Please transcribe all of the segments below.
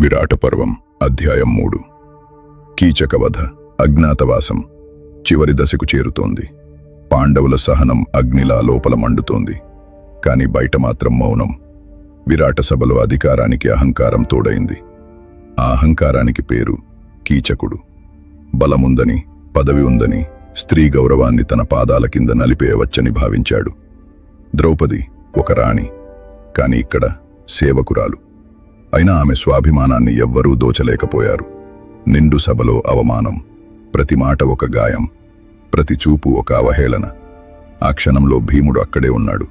విరాట పర్వం అధ్యాయం మూడు. కీచకవధ అజ్ఞాతవాసం. చివరి దశకు చేరుతోంది. పాండవుల సహనం అగ్నిలా లోపల మండుతోంది. కాని బయట మాత్రం మౌనం. విరాట సభలో అధికారానికి అహంకారం తోడైంది. ఆ అహంకారానికి పేరు కీచకుడు. బలముందని పదవి ఉందని స్త్రీ గౌరవాన్ని తన పాదాల కింద నలిపేయవచ్చని భావించాడు. ద్రౌపది ఒక రాణి. కాని ఇక్కడ సేవకురాలు. అయినా ఆమె స్వాభిమానాన్ని ఎవ్వరూ దోచలేకపోయారు. నిండు సభలో అవమానం ప్రతి మాట ఒక గాయం ప్రతి చూపు ఒక అవహేళన. ఆ క్షణంలో భీముడు అక్కడే ఉన్నాడు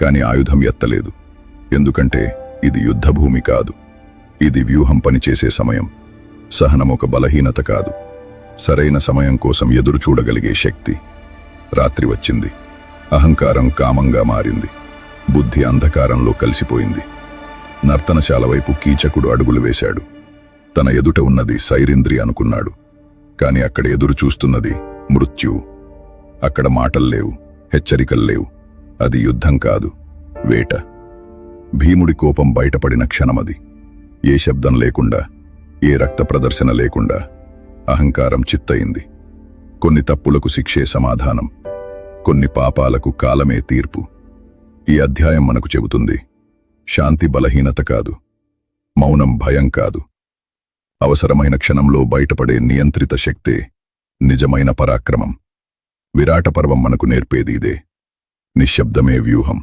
కాని ఆయుధం ఎత్తలేదు. ఎందుకంటే ఇది యుద్ధభూమి కాదు. ఇది వ్యూహం పనిచేసే సమయం. సహనం ఒక బలహీనత కాదు. సరైన సమయం కోసం ఎదురు చూడగలిగే శక్తి. రాత్రి వచ్చింది. అహంకారం కామంగా మారింది. బుద్ధి అంధకారంలో కలిసిపోయింది. నర్తనశాల వైపు కీచకుడు అడుగులు వేశాడు. తన ఎదుట ఉన్నది సైరింద్రి అనుకున్నాడు. కాని అక్కడ ఎదురు చూస్తున్నది మృత్యు. అక్కడ మాటల్లేవు హెచ్చరికల్లేవు అది యుద్ధం కాదు వేట. భీముడి కోపం బయటపడిన క్షణమది. ఏ శబ్దం లేకుండా ఏ రక్త ప్రదర్శన లేకుండా అహంకారం చిత్తయింది. కొన్ని తప్పులకు శిక్షే సమాధానం కొన్ని పాపాలకు కాలమే తీర్పు. ఈ అధ్యాయం మనకు చెబుతుంది శాంతి బలహీనత కాదు. మౌనం భయం కాదు. అవసరమైన క్షణంలో బయటపడే నియంత్రిత శక్తే నిజమైన పరాక్రమం. విరాట పర్వం మనకు నేర్పేది ఇదే. నిశ్శబ్దమే వ్యూహం.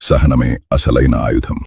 సహనమే అసలైన ఆయుధం.